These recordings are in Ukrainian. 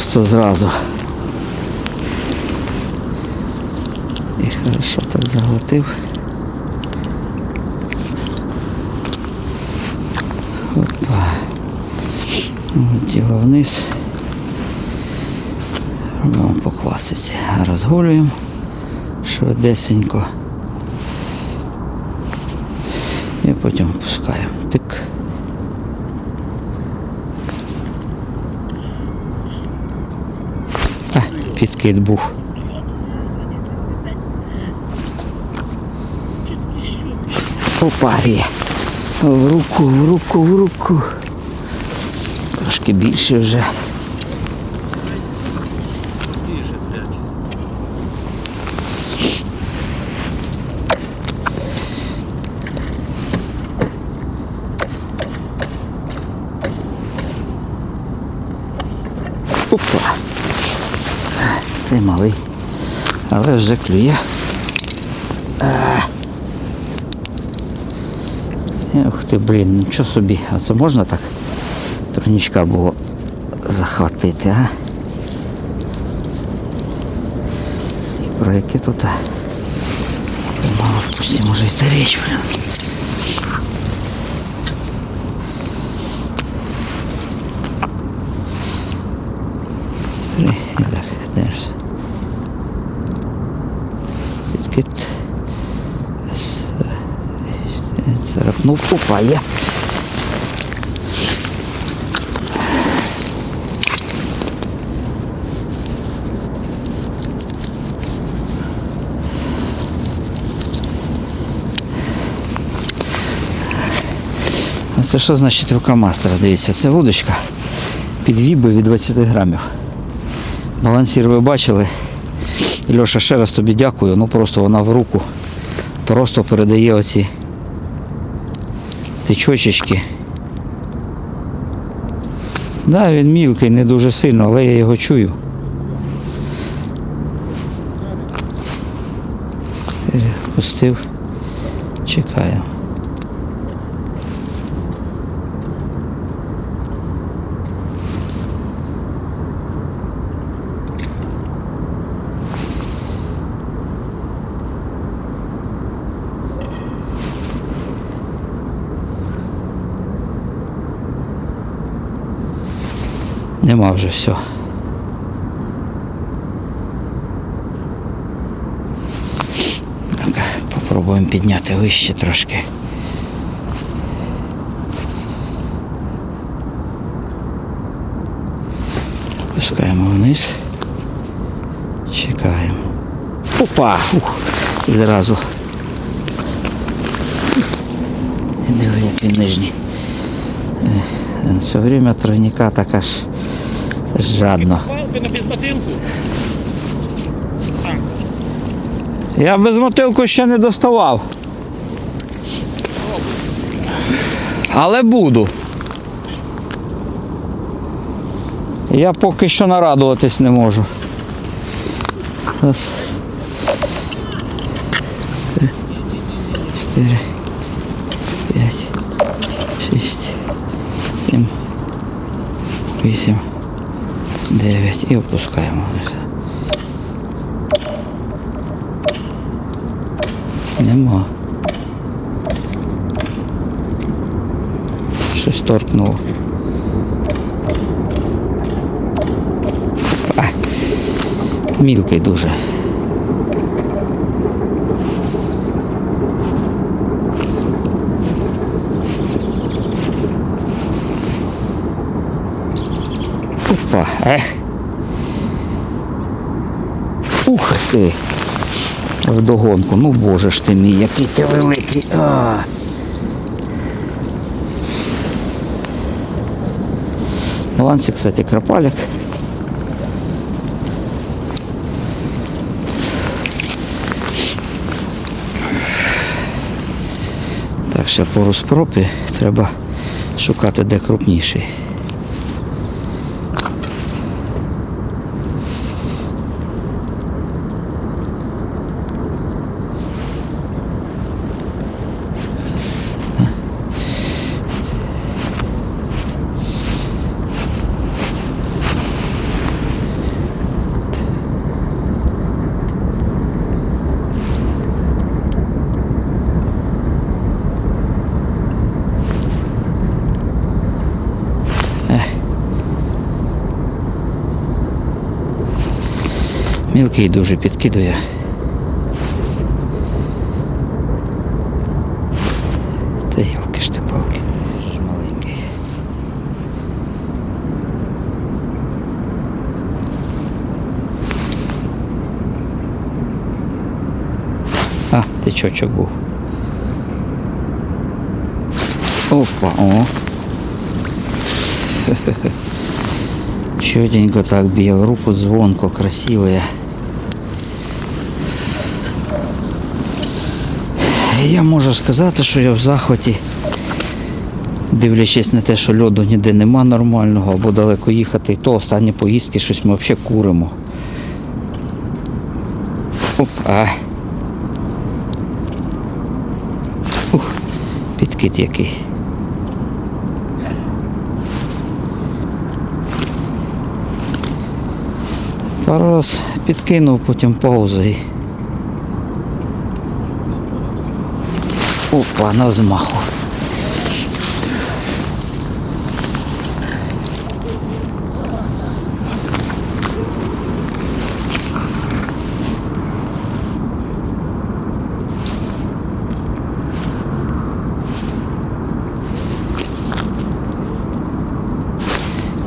Просто зразу. І хорошо так заглотив. Опа. От Діло вниз. Робимо по класиці. Розгулюємо швидесенько. І потім опускаємо. Тик. А, підкид був. Опарі. В руку, в руку, в руку. Трошки більше вже. Опа. Цей малий. Але вже клює. Ух ти, блін, нічого собі. А це можна так? Турнічка було захватити, а? І про яке тут? Мало пусті, може йти річ, блін. Три, так, держ. Підкид. Царапнув, опа, є. Це що значить рука мастера? Дивіться, це вудочка під віби від 20 грамів. Балансір ви бачили. Льоша, ще раз тобі дякую. Ну просто вона в руку просто передає оці течочечки. Да, він мілкий, не дуже сильно, але я його чую. Пустив. Чекаю. Нема вже все. Попробуємо підняти вище трошки. Пускаємо вниз. Чекаємо. Опа! Ух, зразу. Диви, як він нижній. Все время тройника так аж жадно. Я без мотилку ще не доставав. Але буду. Я поки що нарадуватись не можу. Раз. Три, Чотири. І опускаємо вниз. Нема. Щось торкнуло. Мілкий дуже. Опа, ех. Ух ти. Вдогонку. Ну боже ж ти мій, який ти великий. А. Балансі, кстати, крапалик. Так, ще по розпропі треба шукати де крупніший. Мілкий дуже підкидує. Та ялки ж ти палки. Ж маленький. А, ти тичочок був. Опа, о. Чётенько так бил, руку звонко, красивая. Я можу сказати, що я в захваті, дивлячись на те, що льоду ніде нема нормального, або далеко їхати, і то останні поїздки щось ми взагалі куримо. Опа. Ух, підкид який. Пару раз підкинув, потім пауза і. Опа, на взмаху.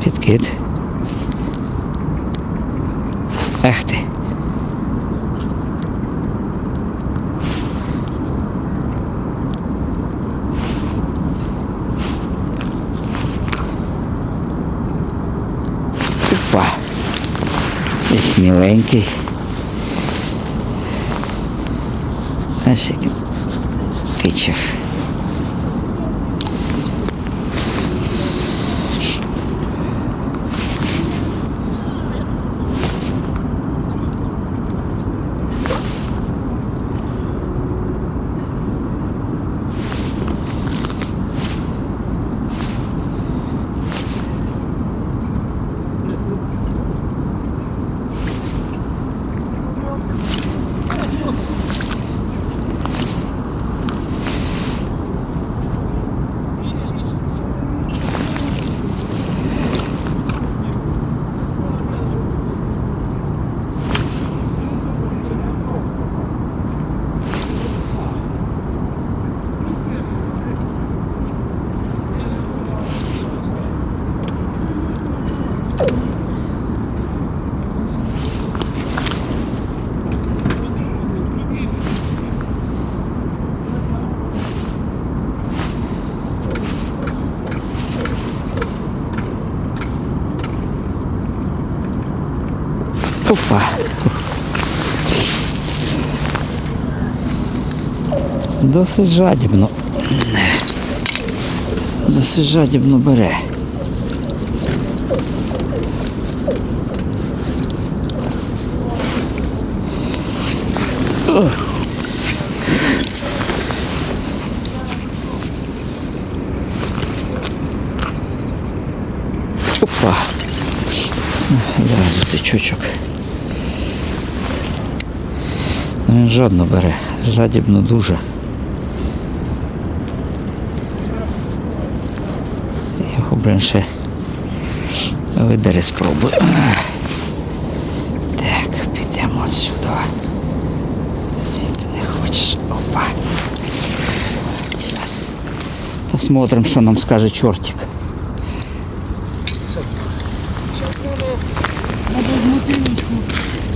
Підкид. Ех ти. Опа. Іх міленький. Аж як кичав. Опа. Досить жадібно. Досить жадібно бере. Ох. Опа. Зразу тичочок. Ну, він жадно бере, жадібно дуже. Його, блин, ще видери спробую. Так, підемо отсюди. Звідти не хочеш. Опа. Посмотрим, що нам скаже чортик.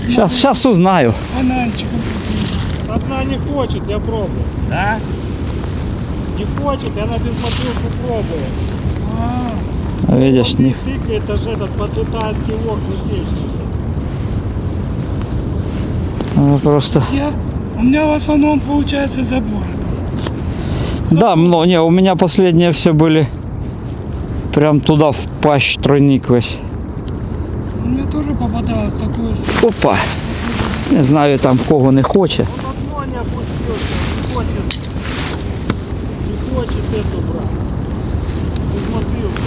Сейчас, сейчас узнаю. Бананчиком. Одна не хочет, я пробую. Да? Не хочет, и она без мотылку пробует. А Видишь, не... Тыкает, это же этот подлетает кивок летит. она просто... Я, у меня в основном получается забор. Да, мно, не, у меня последние все были прям туда в пащ тройник весь. У меня тоже попадалось такое же. Опа. Не знаю там кого не хоче. Не хочет эту брать. Без мотылки.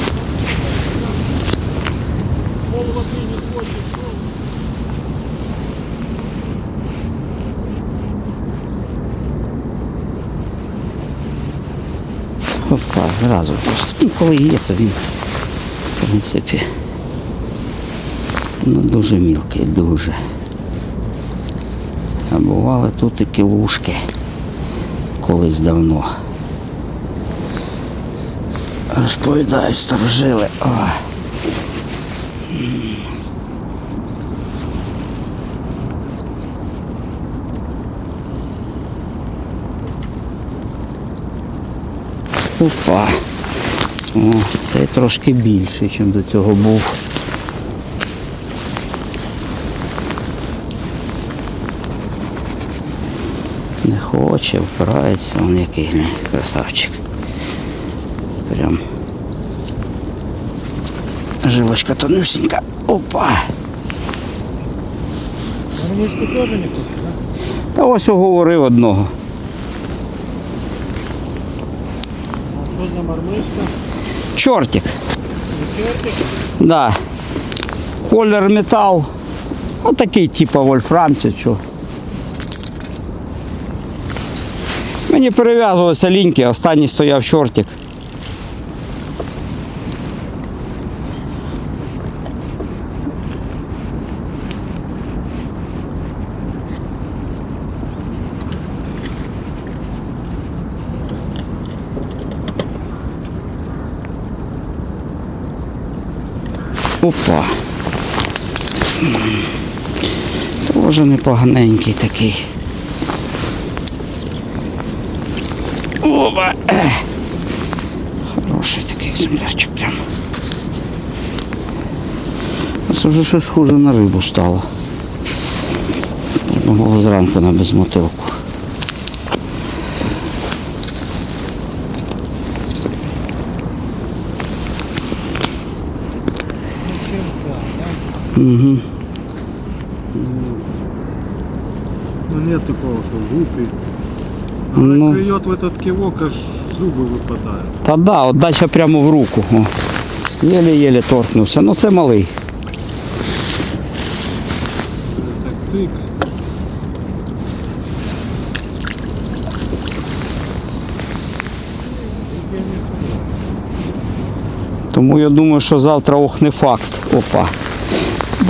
Пол воды не хочет. пол. Опа, зразу просто. Ну, коли є, то він, в принципі, ну дуже мілкий, дуже. А бували тут і кілушки колись давно. Розповідають старожили. Ой. Опа. О, цей трошки більший, ніж до цього був. Не хоче, впирається, он який красавчик. Прям. Жилочка тонюсенька. Опа. Мормышку тоже не хочет, да? Та ось оговорив одного. А что за мормышка? Чортик. Не чертик? Да. Колір метал. Ну такий типу вольфрам чи що. Мені перев'язувалися ліньки, останній стояв чортик. Опа. Тоже непоганенький такий. Опа. Хороший такий екземплярчик прям. А Це вже щось схоже на рибу стало. Треба було зранку на безмотилку. Угу. Ну нет такого, что гупи. Ну. клюет в этот кивок, аж зубы выпадают. Та да, отдача прямо в руку. О. Єле-єле торкнувся. Ну це малий. Так тык. Тому я думаю, що завтра ох не факт. Опа.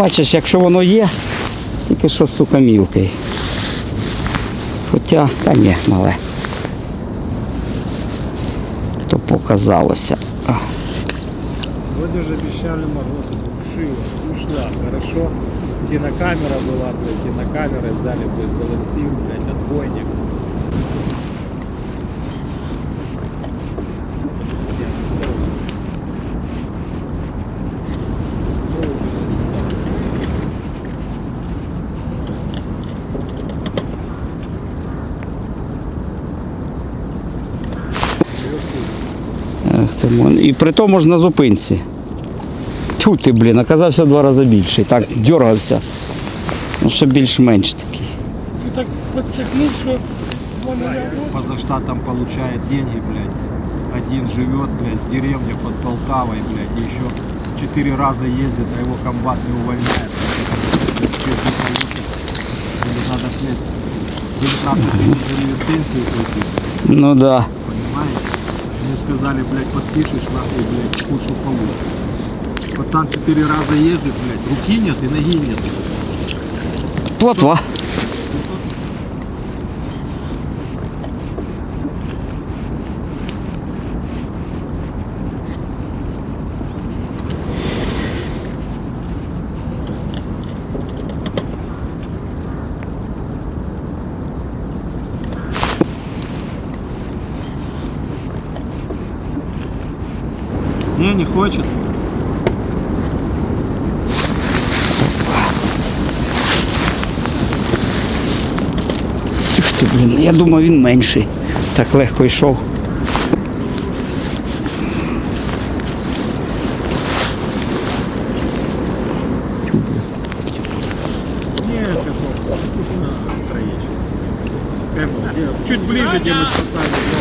Бачиш, якщо воно є, тільки що сука мілкий. Хоча, та ні, мале. То показалося. А, Вроде же обещали морозы, ушила, ушла, хорошо. Кинокамера была, блядь, кинокамерой взяли, блядь, балансир, блядь, отбойник. ех ти мон- І при тому ж на зупинці. Тьфу ти, блін, оказався в два рази більший. Так, дергався. Ну, ще більш-менш такий. Ты так подсекнул, что вон она поза штатом получает деньги, блядь. Один живет, блядь, в деревне под Полтавой, блядь, и еще четыре раза ездит, а его комбат не увольняет. Блядь, через них привозят. Или надо, блядь, 19 тысяч гривен пенсию платить, Ну да. Сказали, блядь, подпишешь, нахуй, блядь, кучу получишь. Пацан четыре раза ездит, блядь, руки нет и ноги нет. Плотва. Хочет. Ух ти, блін, я думав він менший. Так легко йшов. Чуть ближе, где мы спасали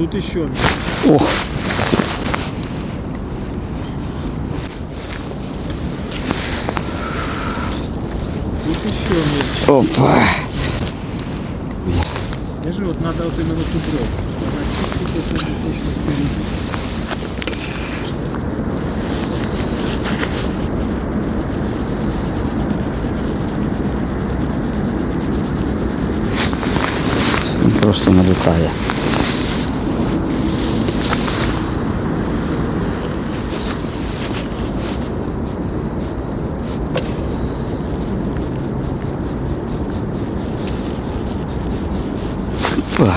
тут еще Ох, еще мельче. Опа. Я же вот надо вот именно ту бровку. Она чуть-чуть вот надо точно впереди. Він просто налітає. Опа.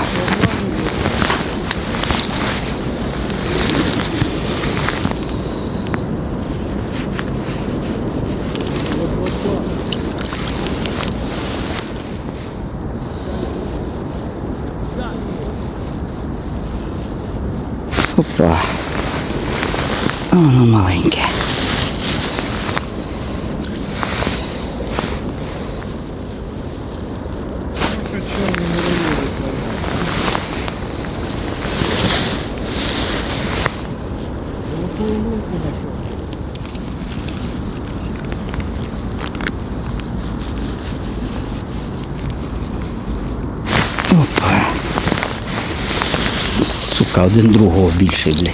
Опа. Воно маленьке. Сука, один другого більший, блядь.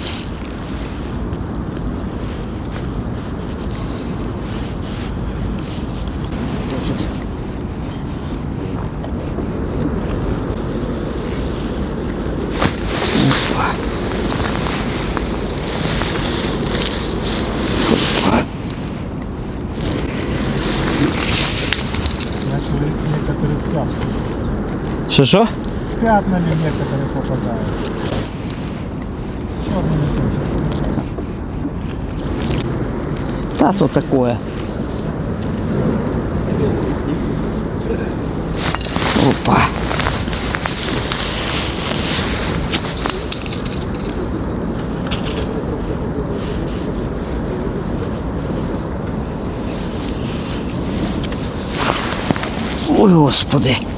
Що що? Пятнами некоторые попадают. Та то такое. Опа. Ой, господи.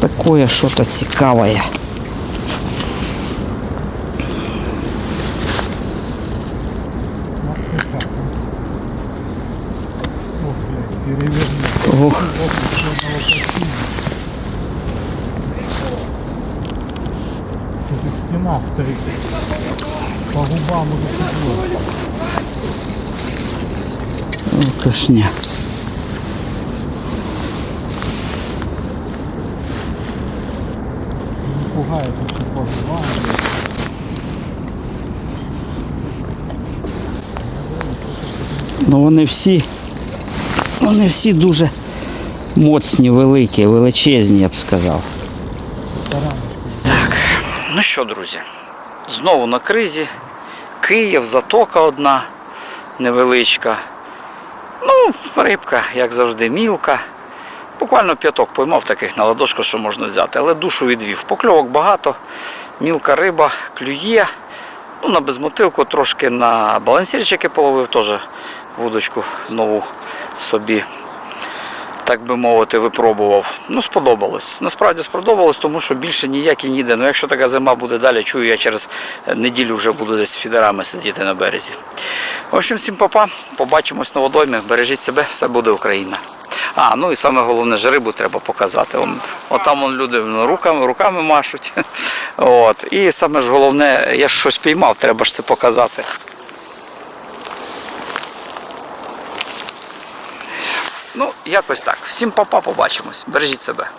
Такое что-то цікавое. Ох, блядь, переверни. Ох. Ох, черного костюма. Тут и стена стоит. По губам уже тепло. Алкашня. Не Ну вони всі, вони всі дуже моцні, великі, величезні, я б сказав. Так, ну що, друзі, знову на кризі. Київ, затока одна невеличка. Ну, рибка, як завжди, мілка. Буквально п'яток поймав таких на ладошку, що можна взяти, але душу відвів. Покльовок багато, мілка риба, клює. Ну, на безмотилку трошки на балансірчики половив, теж вудочку нову собі, так би мовити, випробував. Ну, сподобалось. Насправді сподобалось, тому що більше ніякі ніде. Ну, якщо така зима буде далі, чую, я через неділю вже буду десь фідерами сидіти на березі. В общем, всім папа, побачимось на водоймі. Бережіть себе, все буде Україна. А, ну і саме головне ж рибу треба показати. Он, от он люди ну, руками, руками машуть. От. І саме ж головне, я ж щось піймав, треба ж це показати. Ну, якось так. Всім папа, побачимось. Бережіть себе.